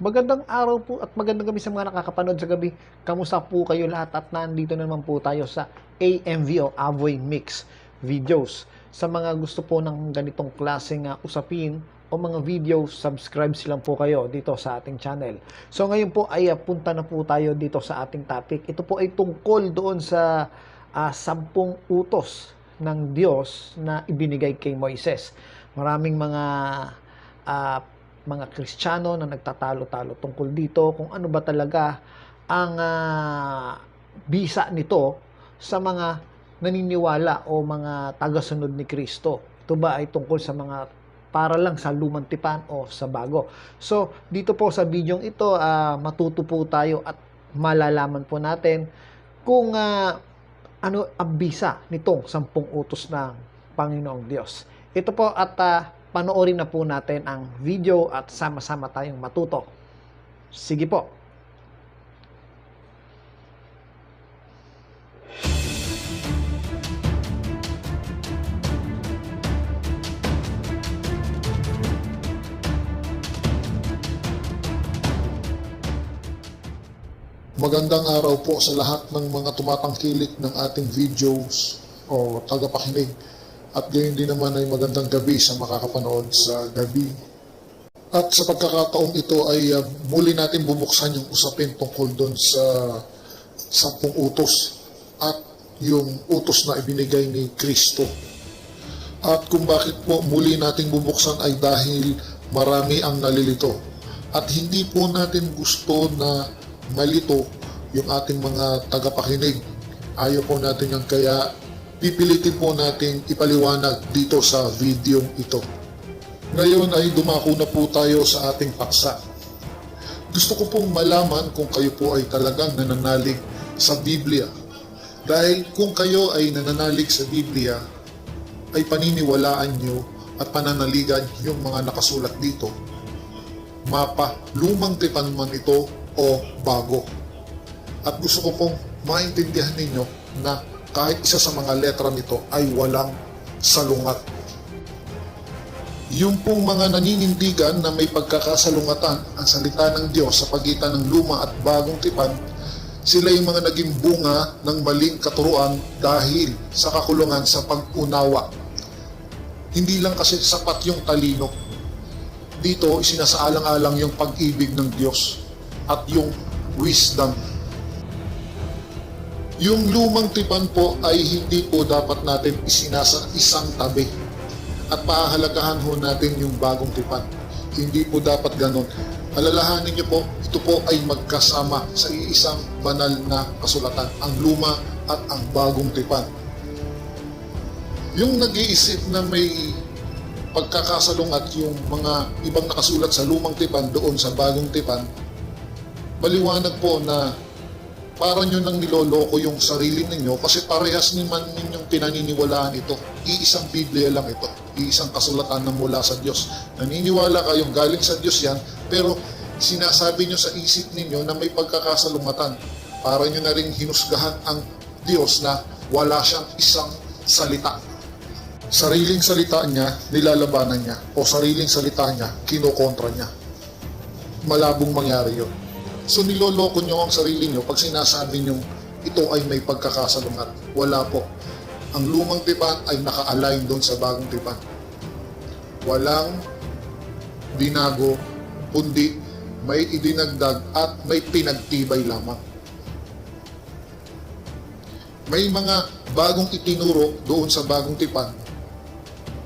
Magandang araw po at magandang gabi sa mga nakakapanood sa gabi. Kamusta po kayo lahat at nandito na naman po tayo sa AMV o Avoy Mix videos. Sa mga gusto po ng ganitong klaseng uh, usapin o mga video, subscribe silang po kayo dito sa ating channel. So ngayon po ay uh, punta na po tayo dito sa ating topic. Ito po ay tungkol doon sa uh, sampung utos ng Diyos na ibinigay kay Moises. Maraming mga uh, mga Kristiyano na nagtatalo-talo tungkol dito kung ano ba talaga ang uh, bisa nito sa mga naniniwala o mga tagasunod ni Kristo. Ito ba ay tungkol sa mga para lang sa lumang tipan o sa bago. So, dito po sa video ito, uh, matuto po tayo at malalaman po natin kung uh, ano ang bisa nitong sampung utos ng Panginoong Diyos. Ito po at uh, panoorin na po natin ang video at sama-sama tayong matuto. Sige po. Magandang araw po sa lahat ng mga tumatangkilik ng ating videos o tagapakinig. At gayon din naman ay magandang gabi sa makakapanood sa gabi. At sa pagkakataong ito ay uh, muli natin bubuksan yung usapin tungkol doon sa sampung utos at yung utos na ibinigay ni Kristo. At kung bakit po muli nating bubuksan ay dahil marami ang nalilito. At hindi po natin gusto na malito yung ating mga tagapakinig. Ayaw po natin yan kaya pipilitin po natin ipaliwanag dito sa video ito. Ngayon ay dumako na po tayo sa ating paksa. Gusto ko pong malaman kung kayo po ay talagang nananalig sa Biblia. Dahil kung kayo ay nananalig sa Biblia, ay paniniwalaan nyo at pananaligan yung mga nakasulat dito. Mapa, lumang tipan man ito o bago. At gusto ko pong maintindihan ninyo na kahit isa sa mga letra nito ay walang salungat. Yung pong mga naninindigan na may pagkakasalungatan ang salita ng Diyos sa pagitan ng luma at bagong tipan, sila yung mga naging bunga ng maling katuruan dahil sa kakulungan sa pag-unawa. Hindi lang kasi sapat yung talino. Dito, isinasaalang-alang yung pag-ibig ng Diyos at yung wisdom. Yung lumang tipan po ay hindi po dapat natin isinasa isang tabi at pahahalagahan ho natin yung bagong tipan. Hindi po dapat ganon. Alalahanin niyo po, ito po ay magkasama sa iisang banal na kasulatan, ang luma at ang bagong tipan. Yung nag-iisip na may pagkakasalong at yung mga ibang nakasulat sa lumang tipan doon sa bagong tipan, maliwanag po na para nyo nang niloloko yung sarili ninyo kasi parehas naman ninyong pinaniniwalaan ito. Iisang Biblia lang ito. Iisang kasulatan na mula sa Diyos. Naniniwala kayong galing sa Diyos yan, pero sinasabi nyo sa isip ninyo na may pagkakasalungatan. Para nyo na rin hinusgahan ang Diyos na wala siyang isang salita. Sariling salita niya, nilalabanan niya. O sariling salita niya, kinokontra niya. Malabong mangyari yun. So niloloko nyo ang sarili nyo pag sinasabi nyo ito ay may pagkakasalungat. Wala po. Ang lumang tipan ay naka-align doon sa bagong tipan. Walang binago, kundi may idinagdag at may pinagtibay lamang. May mga bagong itinuro doon sa bagong tipan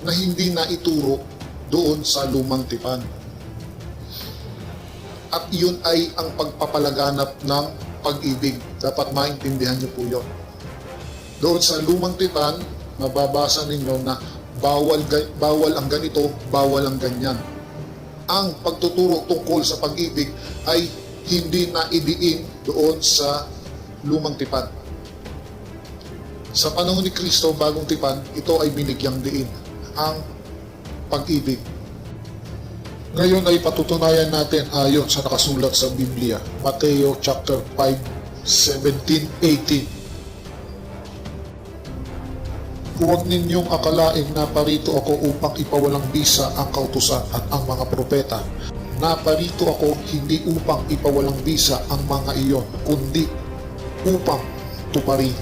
na hindi na ituro doon sa lumang tipan at yun ay ang pagpapalaganap ng pag-ibig. Dapat maintindihan niyo po yun. Doon sa lumang tipan, mababasa ninyo na bawal, bawal ang ganito, bawal ang ganyan. Ang pagtuturo tungkol sa pag-ibig ay hindi na idiin doon sa lumang tipan. Sa panahon ni Kristo, bagong tipan, ito ay binigyang diin ang pag-ibig. Ngayon ay patutunayan natin ayon sa nakasulat sa Biblia, Mateo chapter 5, 17, 18. Huwag ninyong akalaing na parito ako upang ipawalang bisa ang kautusan at ang mga propeta. naparito ako hindi upang ipawalang bisa ang mga iyon, kundi upang tuparin.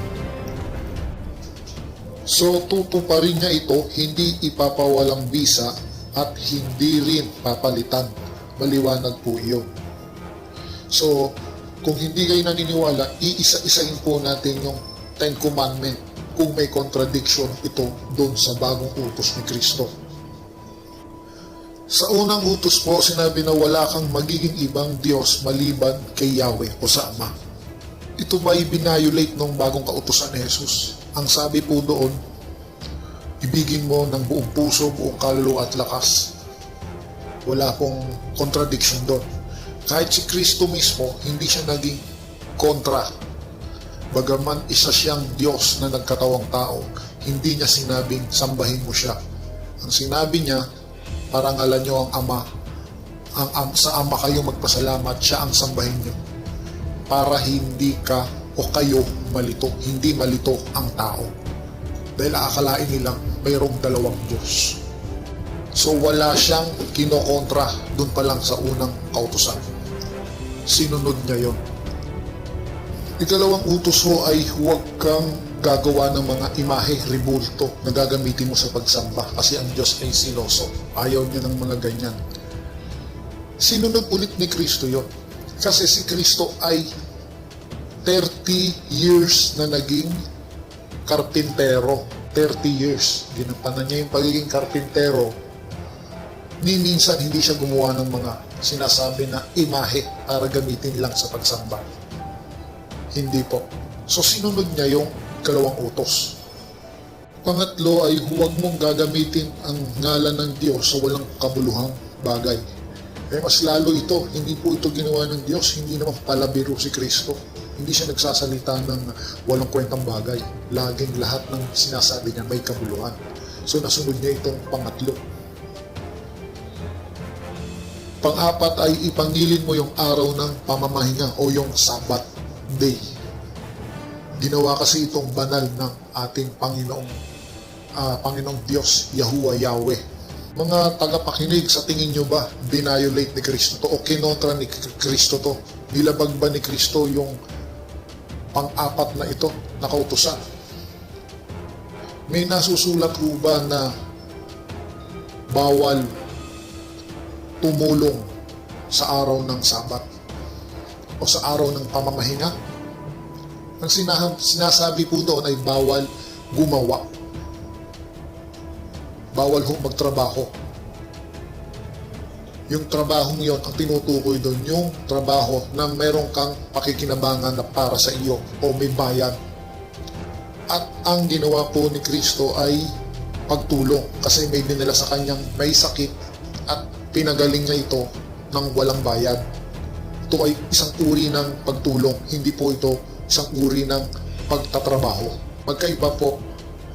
So tutuparin niya ito, hindi ipapawalang bisa at hindi rin papalitan. Maliwanag po iyon. So, kung hindi kayo naniniwala, iisa-isain po natin yung Ten Commandment kung may contradiction ito doon sa bagong utos ni Kristo. Sa unang utos po, sinabi na wala kang magiging ibang Diyos maliban kay Yahweh o sa Ama. Ito ba ibinayolate ng bagong kautusan ni Jesus? Ang sabi po doon, ibigin mo ng buong puso, buong kaluluwa at lakas. Wala pong contradiction doon. Kahit si Kristo mismo, hindi siya naging kontra. Bagaman isa siyang Diyos na nagkatawang tao, hindi niya sinabing sambahin mo siya. Ang sinabi niya, parangalan niyo ang Ama. Ang, am, sa Ama kayo magpasalamat, siya ang sambahin niyo. Para hindi ka o kayo malito, hindi malito ang tao. Dahil aakalain nilang mayroong dalawang Diyos. So wala siyang kinokontra dun pa lang sa unang kautusan. Sinunod niya yon. Ikalawang utos mo ay huwag kang gagawa ng mga imahe, ribulto na gagamitin mo sa pagsamba kasi ang Diyos ay siloso. Ayaw niya ng mga ganyan. Sinunod ulit ni Kristo yon. Kasi si Kristo ay 30 years na naging karpintero. 30 years. Ginampanan niya yung pagiging karpintero ni minsan hindi siya gumawa ng mga sinasabi na imahe para gamitin lang sa pagsamba. Hindi po. So sinunod niya yung kalawang utos. Pangatlo ay huwag mong gagamitin ang ngalan ng Diyos sa walang kabuluhang bagay. Eh mas lalo ito, hindi po ito ginawa ng Diyos, hindi naman palabiro si Kristo. Hindi siya nagsasalita ng walang kwentang bagay. Laging lahat ng sinasabi niya may kabuluhan. So nasunod niya itong pangatlo. Pang-apat ay ipangilin mo yung araw ng pamamahinga o yung Sabbath day. Ginawa kasi itong banal ng ating Panginoong ah, Panginoong Diyos, Yahuwah Yahweh. Mga tagapakinig, sa tingin nyo ba binayolate ni Kristo to o kinontra ni Kristo to? Nilabag ba ni Kristo yung pang-apat na ito na kautusan? May nasusulat ho ba na bawal tumulong sa araw ng Sabat o sa araw ng pamamahinga. Ang sinahab, sinasabi po doon ay bawal gumawa. Bawal ho magtrabaho. Yung trabahong yon ang tinutukoy doon, yung trabaho na meron kang pakikinabangan na para sa iyo o may bayad. At ang ginawa po ni Kristo ay pagtulong kasi may dinala sa kanyang may sakit at pinagaling niya ito ng walang bayad. Ito ay isang uri ng pagtulong, hindi po ito isang uri ng pagtatrabaho. Magkaiba po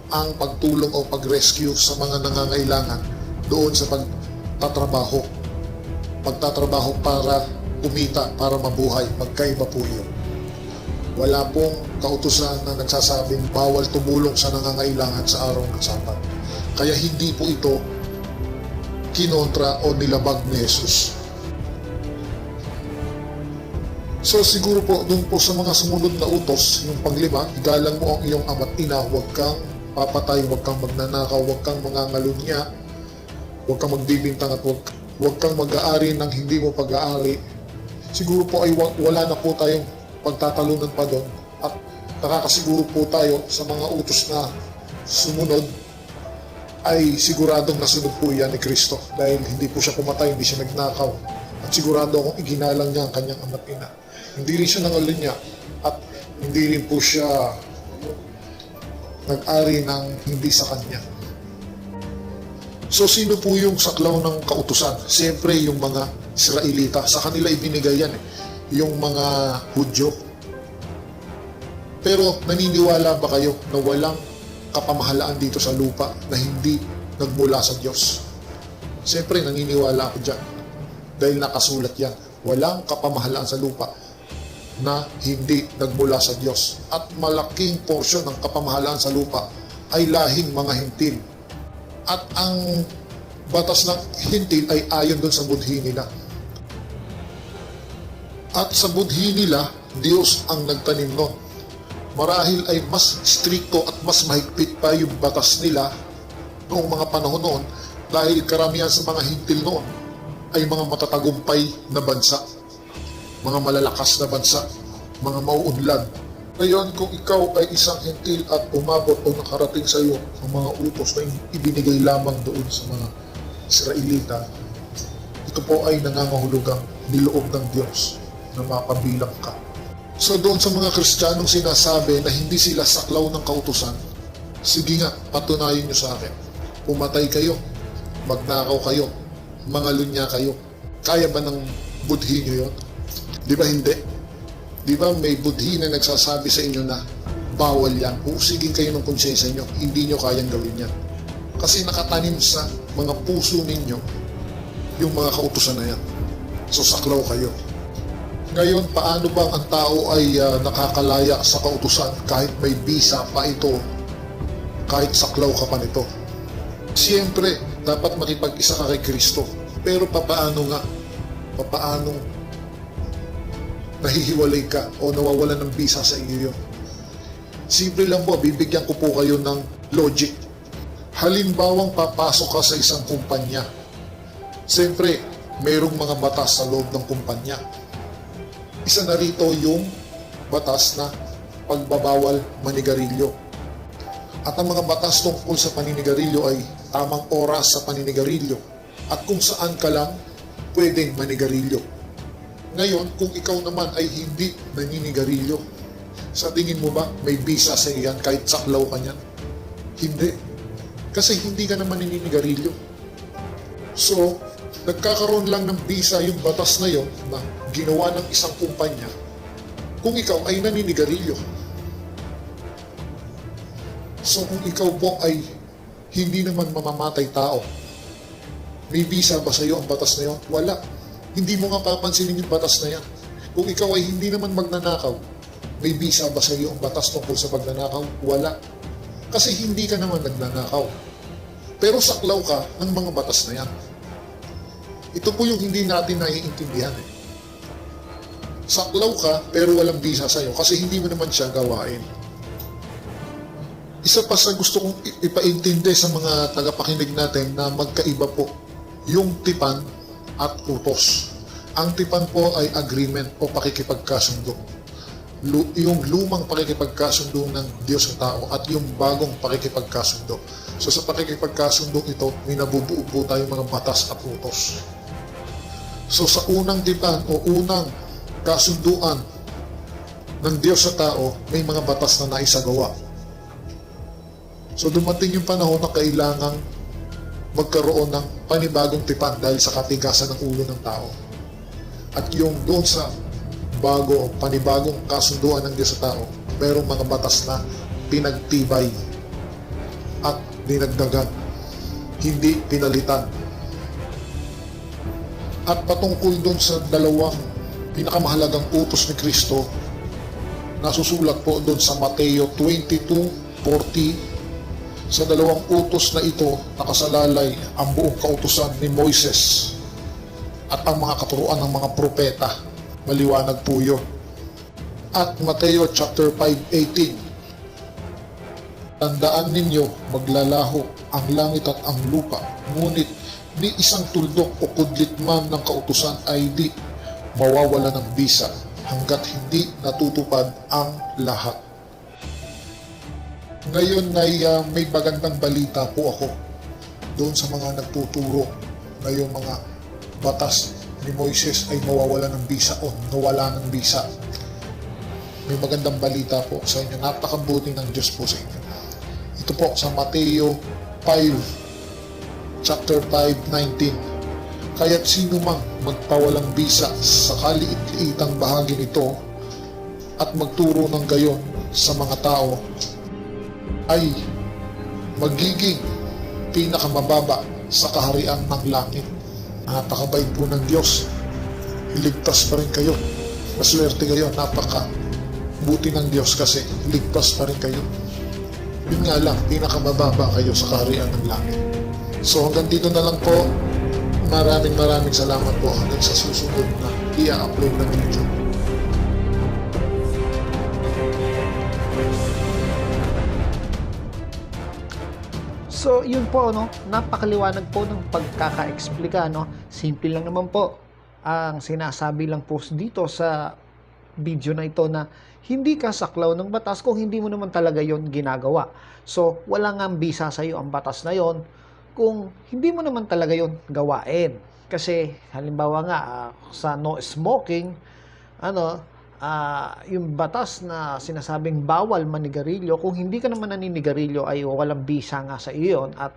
ang pagtulong o pag-rescue sa mga nangangailangan doon sa pagtatrabaho. Pagtatrabaho para kumita, para mabuhay, magkaiba po yun. Wala pong kautusan na nagsasabing bawal tumulong sa nangangailangan sa araw ng Sabat. Kaya hindi po ito kinontra o nilabag ni Jesus. So siguro po, dun po sa mga sumunod na utos, yung paglima, igalang mo ang iyong ama't ina, huwag kang papatay, huwag kang magnanakaw, huwag kang mangangalunya, huwag kang magbibintang at huwag, huwag kang mag-aari ng hindi mo pag-aari. Siguro po ay wa- wala na po tayong pagtatalunan pa doon at nakakasiguro po tayo sa mga utos na sumunod ay siguradong nasunod po yan ni Kristo dahil hindi po siya pumatay, hindi siya nagnakaw. At sigurado akong iginalang niya ang kanyang ama't ina. Hindi rin siya nangalunya at hindi rin po siya nag-ari ng hindi sa kanya. So sino po yung saklaw ng kautusan? Siyempre yung mga Israelita. Sa kanila ibinigay yan eh. Yung mga Hudyo. Pero naniniwala ba kayo na walang kapamahalaan dito sa lupa na hindi nagmula sa Diyos? Siyempre naniniwala ako dyan. Dahil nakasulat yan. Walang kapamahalaan sa lupa na hindi nagmula sa Diyos. At malaking porsyon ng kapamahalaan sa lupa ay lahing mga hintil. At ang batas ng hintil ay ayon doon sa budhi nila. At sa budhi nila, Diyos ang nagtanim nun. Marahil ay mas strikto at mas mahigpit pa yung batas nila noong mga panahon noon dahil karamihan sa mga hintil noon ay mga matatagumpay na bansa, mga malalakas na bansa, mga mauunlad. Ngayon, kung ikaw ay isang hintil at umabot o nakarating sa iyo ang mga utos na ibinigay lamang doon sa mga Israelita, ito po ay nangangahulugang niloob ng Diyos na mapabilang ka. So doon sa mga Kristiyanong sinasabi na hindi sila saklaw ng kautusan, sige nga, patunayan nyo sa akin. Pumatay kayo, magnakaw kayo, mga lunya kayo. Kaya ba ng budhi nyo yun? Di ba hindi? Di ba may budhi na nagsasabi sa inyo na bawal yan? Usigin kayo ng konsensya nyo, hindi nyo kayang gawin yan. Kasi nakatanim sa mga puso ninyo yung mga kautusan na yan. So saklaw kayo. Ngayon, paano bang ang tao ay ah, nakakalaya sa kautusan kahit may bisa pa ito, kahit saklaw ka pa nito? Siyempre, dapat makipag-isa ka kay Kristo. Pero papaano nga? Papaano nahihiwalay ka o nawawalan ng bisa sa iyo? Simple lang po, bibigyan ko po kayo ng logic. Halimbawang papasok ka sa isang kumpanya. Siyempre, mayroong mga batas sa loob ng kumpanya. Isa na rito yung batas na pagbabawal manigarilyo. At ang mga batas tungkol sa paninigarilyo ay tamang oras sa paninigarilyo at kung saan ka lang pwedeng manigarilyo. Ngayon, kung ikaw naman ay hindi naninigarilyo, sa tingin mo ba may bisa sa iyan kahit saklaw ka niyan? Hindi. Kasi hindi ka naman naninigarilyo. So, nagkakaroon lang ng bisa yung batas na yon na ginawa ng isang kumpanya kung ikaw ay naninigarilyo. So kung ikaw po ay hindi naman mamamatay tao, may bisa ba sa iyo ang batas na yon? Wala. Hindi mo nga papansinin yung batas na yan. Kung ikaw ay hindi naman magnanakaw, may bisa ba sa iyo ang batas tungkol sa pagnanakaw? Wala. Kasi hindi ka naman nagnanakaw. Pero saklaw ka ng mga batas na yan. Ito po yung hindi natin naiintindihan eh. Saklaw ka pero walang bisa sa'yo kasi hindi mo naman siya gawain. Isa pa sa gusto kong ipaintindi sa mga tagapakinig natin na magkaiba po yung tipan at utos. Ang tipan po ay agreement o pakikipagkasundo. Lu- yung lumang pakikipagkasundo ng Diyos sa tao at yung bagong pakikipagkasundo. So sa pakikipagkasundo ito, may nabubuo po tayo mga batas at utos. So sa unang tipan o unang kasunduan ng Diyos sa tao, may mga batas na naisagawa. So dumating yung panahon na kailangang magkaroon ng panibagong tipan dahil sa katigasan ng ulo ng tao. At yung doon sa bago panibagong kasunduan ng Diyos sa tao, mayroong mga batas na pinagtibay at dinagdagan, hindi pinalitan. At patungkol doon sa dalawang pinakamahalagang utos ni Kristo, nasusulat po doon sa Mateo 22:40 sa dalawang utos na ito nakasalalay ang buong kautusan ni Moises at ang mga katuruan ng mga propeta. Maliwanag po yun. At Mateo chapter 5:18 Tandaan ninyo maglalaho ang langit at ang lupa, ngunit ni isang tuldok o kudlit man ng kautusan ay di mawawala ng bisa hanggat hindi natutupad ang lahat. Ngayon ay uh, may magandang balita po ako doon sa mga nagtuturo na yung mga batas ni Moises ay mawawala ng bisa o nawala ng bisa. May magandang balita po sa inyo. Napakabuti ng Diyos po sa inyo. Ito po sa Mateo 5, chapter 5, 19. Kaya't sino mang magpawalang bisa sa kaliit-liitang bahagi nito at magturo ng gayon sa mga tao ay magiging pinakamababa sa kaharian ng langit. Napakabait po ng Diyos. Ligtas pa rin kayo. Maswerte kayo. Napaka buti ng Diyos kasi ligtas pa rin kayo. Yun nga lang, pinakamababa kayo sa kaharian ng langit. So hanggang dito na lang po. Maraming maraming salamat po hanggang sa susunod na i-upload ng video. So, yun po, no? Napakaliwanag po ng pagkaka-explika, no? Simple lang naman po. Ang sinasabi lang po dito sa video na ito na hindi ka saklaw ng batas kung hindi mo naman talaga yon ginagawa. So, wala nga bisa sa iyo ang batas na yon kung hindi mo naman talaga yon gawain. Kasi, halimbawa nga, ah, sa no smoking, ano, ah, yung batas na sinasabing bawal manigarilyo, kung hindi ka naman naninigarilyo ay walang bisa nga sa iyo yun at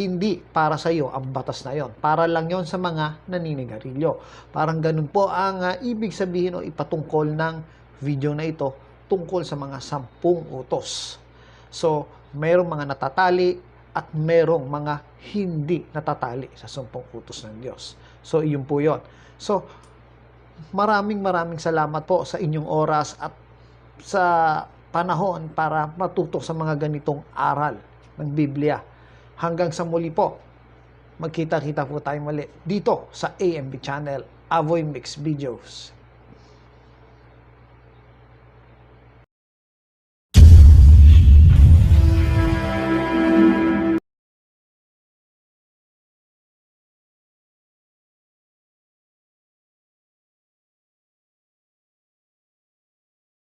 hindi para sa iyo ang batas na yon. Para lang yon sa mga naninigarilyo. Parang ganun po ang ah, ibig sabihin o ipatungkol ng video na ito tungkol sa mga sampung utos. So, mayroong mga natatali at mayroong mga hindi natatali sa sampung utos ng Diyos. So, iyon po yon. So, maraming maraming salamat po sa inyong oras at sa panahon para matuto sa mga ganitong aral ng Biblia. Hanggang sa muli po, magkita-kita po tayo muli dito sa AMB channel, Avoy Mix Videos.